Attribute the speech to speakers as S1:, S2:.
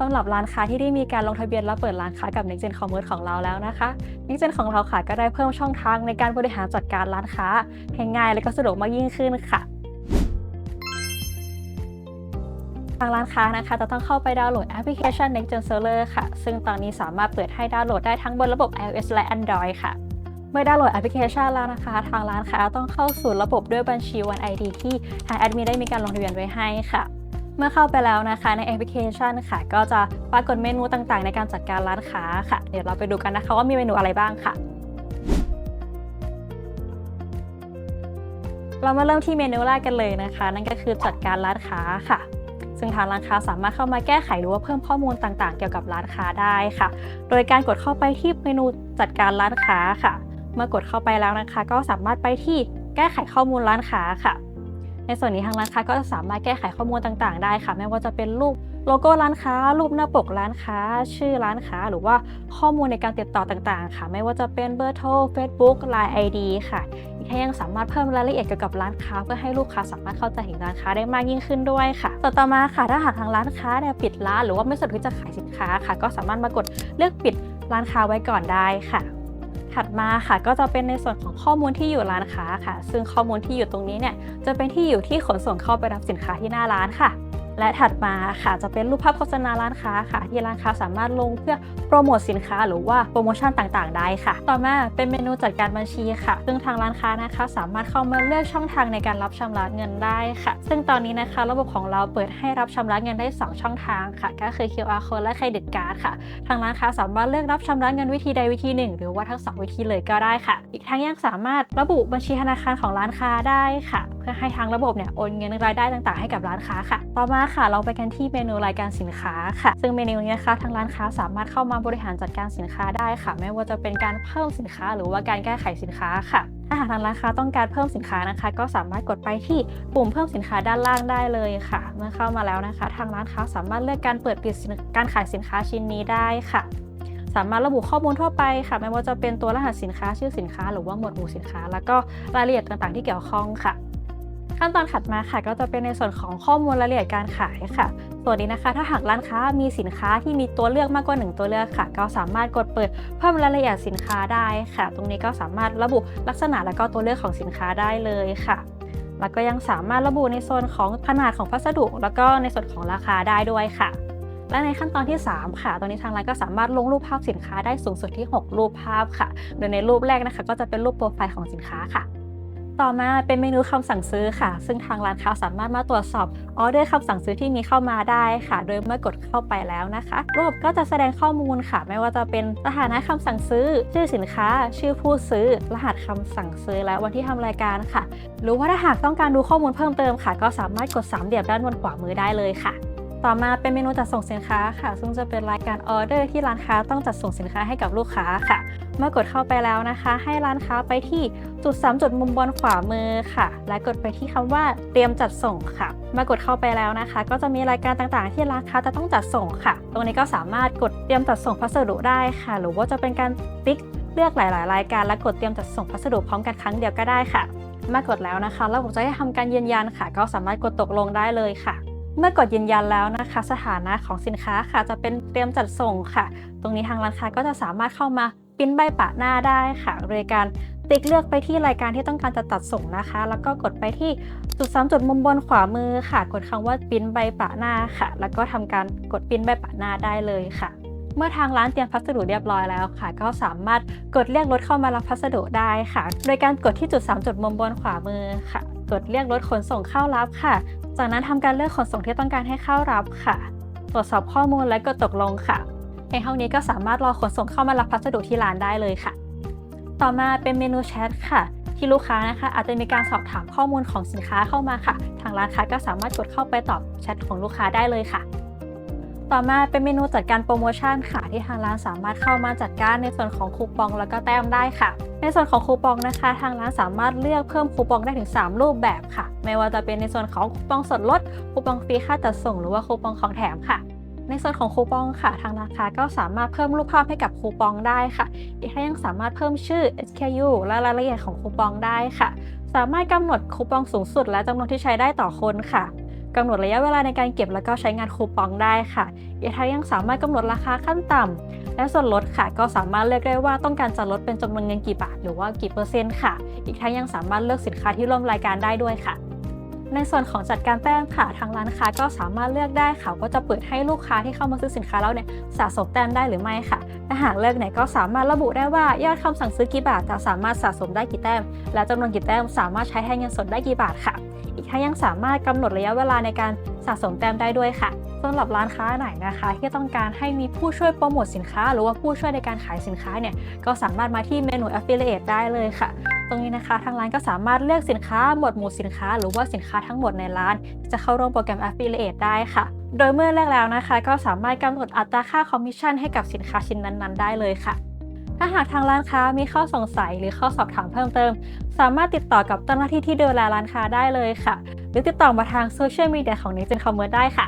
S1: สำหรับร้านค้าที่ได้มีการลงทะเบียนและเปิดร้านค้ากับ Next Gen Commerce ของเราแล้วนะคะ Next Gen ของเราค่ะก็ได้เพิ่มช่องทางในการบริหารจัดการร้านค้าให้ง่ายและก็สะดวกมากยิ่งขึ้นค่ะทางร้านค้านะคะจะต้องเข้าไปดาวน์โหลดแอปพลิเคชัน Next Gen Seller ค่ะ ซึ่งตอนนี้สามารถเปิดให้ดาวน์โหลดได้ทั้งบนระบบ iOS และ Android ค่ะ เมื่อดาวน์โหลดแอปพลิเคชันแล้วนะคะ ทางร้านค้าต้องเข้าสู่ระบบด้วยบัญชี One ID ที่ทางแอดมินได้มีการลงทะเบียนไว้ให้ค่ะ เมื่อเข้าไปแล้วนะคะในแอปพลิเคชันค่ะ ก็จะปรากฏเมนูต่างๆ ในการจัดการร้านค้าค่ะ เดี๋ยวเราไปดูกันนะคะว่ามีเมนูอะไรบ้างค่ะ เรามาเริ่มที่เมนูแรกกันเลยนะคะ นั่นก็คือจัดการร้านค้าค่ะซึ่งทางร้านค้าสามารถเข้ามาแก้ไขหรือว่าเพิ่มข้อมูลต่างๆ เกี่ยวกับร้านค้าได้ค่ะ โดยการกดเข้าไปที่เมนูจัดการร้านค้าค่ะ เมื่อกดเข้าไปแล้วนะคะ ก็สามารถไปที่แก้ไขข้อมูลร้านค้าค่ะ ในส่วนนี้ทางร้านค้าก็จะสามารถแก้ไขข้อมูลต่างๆ ได้ค่ะ ไม่ว่าจะเป็นรูปโลโก้ร้านค้า รูปหน้าปกร้านค้า ชื่อร้านค้า หรือว่าข้อมูลในการติดต่อต่างๆ ค่ะ ไม่ว่าจะเป็นเบอร์โทร Facebook Line ID ค่ะอีกทั้ยังสามารถเพิ่มรายละเอียดเกี่ยวกับร้านค้า เพื่อให้ลูกค้าสามารถเข้าใจถึงร้านค้าได้มากยิ่งขึ้นด้วยค่ะ ต่อต่อมาค่ะ ถ้าหากทางร้านค้าเนี่ยปิดร้าน หรือว่าไม่สะดวกที่จะขายสินค้าค่ะ ก็สามารถมากดเลือกปิดร้านค้าไว้ก่อนได้ค่ะ ถัดมาค่ะก็จะเป็นในส่วนของข้อมูลที่อยู่ร้านค้าค่ะ ซึ่งข้อมูลที่อยู่ตรงนี้เนี่ยจะเป็นที่อยู่ที่ขนส่งเข้าไปรับสินค้าที่หน้าร้านค่ะ และถัดมาค่ะจะเป็นรูปภาพโฆษณาร้านค้าค่ะ ที่ร้านค้าสามารถลงเพื่อโปรโมทสินค้าหรือว่าโปรโมชั่นต่างๆ ได้ค่ะ ต่อมาเป็นเมนูจัดการบัญชีค่ะ ซึ่งทางร้านค้านะคะ สามารถเข้ามาเลือกช่องทางในการรับชำระเงินได้ค่ะ ซึ่งตอนนี้นะคะ ระบบของเราเปิดให้รับชำระเงินได้ 2 ช่องทางค่ะ ก็คือ QR code และเครดิตการ์ดค่ะ ทางร้านค้าสามารถเลือกรับชำระเงินวิธีใดวิธีหนึ่ง หรือว่าทั้งสองวิธีเลยก็ได้ค่ะ อีกทั้งยังสามารถระบุบัญชีธนาคารของร้านค้าได้ค่ะ พื่อให้ทางระบบเนี่ยโอนเงินรายได้ต่างๆให้กับร้านค้าค่ะ ต่อมาค่ะ เราไปกันที่เมนูรายการสินค้าค่ะ ซึ่งเมนูนี้นะคะทางร้านค้าสามารถเข้ามาบริหารจัดการสินค้าได้ค่ะ ไม่ว่าจะเป็นการเพิ่มสินค้า หรือว่าการแก้ไขสินค้าค่ะถ้าหากทางร้านค้าต้องการเพิ่มสินค้านะคะ ก็สามารถกดไปที่ปุ่มเพิ่มสินค้าด้านล่างได้เลยค่ะ เมื่อเข้ามาแล้วนะคะ ทางร้านค้าสามารถเลือกการเปิดปิดการขายสินค้าชิ้นนี้ได้ค่ะ สามารถระบุข้อมูลทั่วไปค่ะ ไม่ว่าจะเป็นตัวรหัสสินค้าชื่อสินค้า หรือว่าหมวดหมู่สินค้า แล้วก็รายละเอียดต่างๆ ที่เกี่ยวข้องค่ะ ขั้นตอนถัดมาค่ะ ก็จะเป็นในส่วนของข้อมูลรายละเอียดการขายค่ะ ส่วนนี้นะคะ ถ้าหากร้านค้ามีสินค้าที่มีตัวเลือกมากกว่า 1 ตัวเลือกค่ะ ก็สามารถกดเปิดเพิ่มรายละเอียดสินค้าได้ค่ะ ตรงนี้ก็สามารถระบุลักษณะและก็ตัวเลือกของสินค้าได้เลยค่ะแล้วก็ยังสามารถระบุในโซนของขนาดของพัสดุ แล้วก็ในส่วนของราคาได้ด้วยค่ะ และในขั้นตอนที่ 3 ค่ะ ตอนนี้ทางร้านก็สามารถลงรูปภาพสินค้าได้สูงสุดที่ 6 รูปภาพค่ะ โดยในรูปแรกนะคะ ก็จะเป็นรูปโปรไฟล์ของสินค้าค่ะ ต่อมาเป็นเมนูคำสั่งซื้อค่ะ ซึ่งทางร้านค้าสามารถมาตรวจสอบออเดอร์คำสั่งซื้อที่มีเข้ามาได้ค่ะ โดยเมื่อกดเข้าไปแล้วนะคะระบบก็จะแสดงข้อมูลค่ะ ไม่ว่าจะเป็นสถานะคำสั่งซื้อ ชื่อสินค้า ชื่อผู้ซื้อ รหัสคำสั่งซื้อและวันที่ทำรายการค่ะ หรือว่าถ้าหากต้องการดูข้อมูลเพิ่มเติมค่ะ ก็สามารถกดสามเหลี่ยมด้านบนขวามือได้เลยค่ะ ต่อมาเป็นเมนูจัดส่งสินค้าค่ะ ซึ่งจะเป็นรายการออเดอร์ที่ร้านค้าต้องจัดส่งสินค้าให้กับลูกค้าค่ะ เมื่อกดเข้าไปแล้วนะคะ ให้ร้านค้าไปที่จุด 3 จุดมุมบนขวามือค่ะ และกดไปที่คำว่าเตรียมจัดส่งค่ะเมื่อกดเข้าไปแล้วนะคะ ก็จะมีรายการต่างๆ ที่ร้านค้าจะต้องจัดส่งค่ะ ตรงนี้ก็สามารถกดเตรียมจัดส่งพัสดุได้ค่ะ หรือว่าจะเป็นการติ๊กเลือกหลาย ๆ รายการ และกดเตรียมจัดส่งพัสดุพร้อมกันครั้งเดียวก็ได้ค่ะเมื่อกดแล้วนะคะระบบจะให้ทำการยืนยันค่ะ ก็สามารถกดตกลงได้เลยค่ะ เมื่อกดยืนยันแล้วนะคะ สถานะของสินค้าค่ะ จะเป็นเตรียมจัดส่งค่ะ ตรงนี้ทางร้านค้าก็จะสามารถเข้ามาปิ้นใบปะหน้าได้ค่ะโดยการติ๊กเลือกไปที่รายการที่ต้องการจะตัดส่งนะคะ แล้วก็กดไปที่จุดสามจุดมุมบนขวามือค่ะ กดคำว่าปิ้นใบปะหน้าค่ะ แล้วก็ทำการกดปิ้นใบปะหน้าได้เลยค่ะ เมื่อทางร้านเตรียมพัสดุเรียบร้อยแล้วค่ะ ก็สามารถกดเรียกรถเข้ามารับพัสดุได้ค่ะ โดยการกดที่จุด3จุดมุมบนขวามือค่ะ กดเรียกรถขนส่งเข้ารับค่ะ จากนั้นทำการเลือกขนส่งที่ต้องการให้เข้ารับค่ะ ตรวจสอบข้อมูลและกดตกลงค่ะ ในห้องนี้ก็สามารถรอขนส่งเข้ามารับพัสดุที่ร้านได้เลยค่ะ ต่อมาเป็นเมนูแชทค่ะ ที่ลูกค้านะคะ อาจจะมีการสอบถามข้อมูลของสินค้าเข้ามาค่ะ ทางร้านค้าก็สามารถกดเข้าไปตอบแชทของลูกค้าได้เลยค่ะ ต่อมาเป็นเมนูจัดการโปรโมชั่นค่ะ ที่ทางร้านสามารถเข้ามาจัดการในส่วนของคูปองแล้วก็แต้มได้ค่ะ ในส่วนของคูปองนะคะ ทางร้านสามารถเลือกเพิ่มคูปองได้ถึง 3 รูปแบบค่ะ ไม่ว่าจะเป็นในส่วนของคูปองส่วนลดคูปองฟรีค่าจัดส่งหรือว่าคูปองของแถมค่ะ ในส่วนของคูปองค่ะ ทางร้านค้าก็สามารถเพิ่มรูปภาพให้กับคูปองได้ค่ะอีกทั้งยังสามารถเพิ่มชื่อ SKU และรายละเอียดของคูปองได้ค่ะ สามารถกำหนดคูปองสูงสุด และจำนวนที่ใช้ได้ต่อคนค่ะ กำหนดระยะเวลาในการเก็บแล้วก็ใช้งานคูปองได้ค่ะอีกทั้งยังสามารถกำหนดราคาขั้นต่ำและส่วนลดค่ะก็สามารถเลือกได้ว่าต้องการจะลดเป็นจำนวนเงินกี่บาทหรือว่ากี่เปอร์เซ็นต์ค่ะ อีกทั้งยังสามารถเลือกสินค้าที่ร่วมรายการได้ด้วยค่ะ ในส่วนของจัดการแต้มค่ะทางร้านค้าก็สามารถเลือกได้ค่ะว่าจะเปิดให้ลูกค้าที่เข้ามาซื้อสินค้าแล้วเนี่ยสะสมแต้มได้หรือไม่ค่ะถ้าหากเลือกเนี่ยก็สามารถระบุได้ว่ายอดคำสั่งซื้อกี่บาทจะสามารถสะสมได้กี่แต้ม และจำนวนกี่แต้มสามารถใช้แทนเงินสดได้กี่บาทค่ะ อีกทั้งยังสามารถกำหนดระยะเวลาในการสะสมแต้มได้ด้วยค่ะสำหรับร้านค้าไหนนะคะ ที่ต้องการให้มีผู้ช่วยโปรโมทสินค้า หรือว่าผู้ช่วยในการขายสินค้าเนี่ยก็สามารถมาที่เมนู Affiliate ได้เลยค่ะ ตรงนี้นะคะทางร้านก็สามารถเลือกสินค้าหมวดหมู่สินค้า หรือว่าสินค้าทั้งหมดในร้าน จะเข้าร่วมโปรแกรม Affiliate ได้ค่ะ โดยเมื่อเลือกแล้วนะคะ ก็สามารถกำหนดอัตราค่าคอมมิชชั่นให้กับสินค้าชิ้นนั้นๆ ได้เลยค่ะ ถ้าหากทางร้านค้ามีข้อสงสัยหรือข้อสอบถามเพิ่มเติม สามารถติดต่อกับเจ้าหน้าที่ที่ดูแลร้านค้าได้เลยค่ะ หรือติดต่อมาทางโซเชียลมีเดียของ n e x t Gen Commerce ได้ค่ะ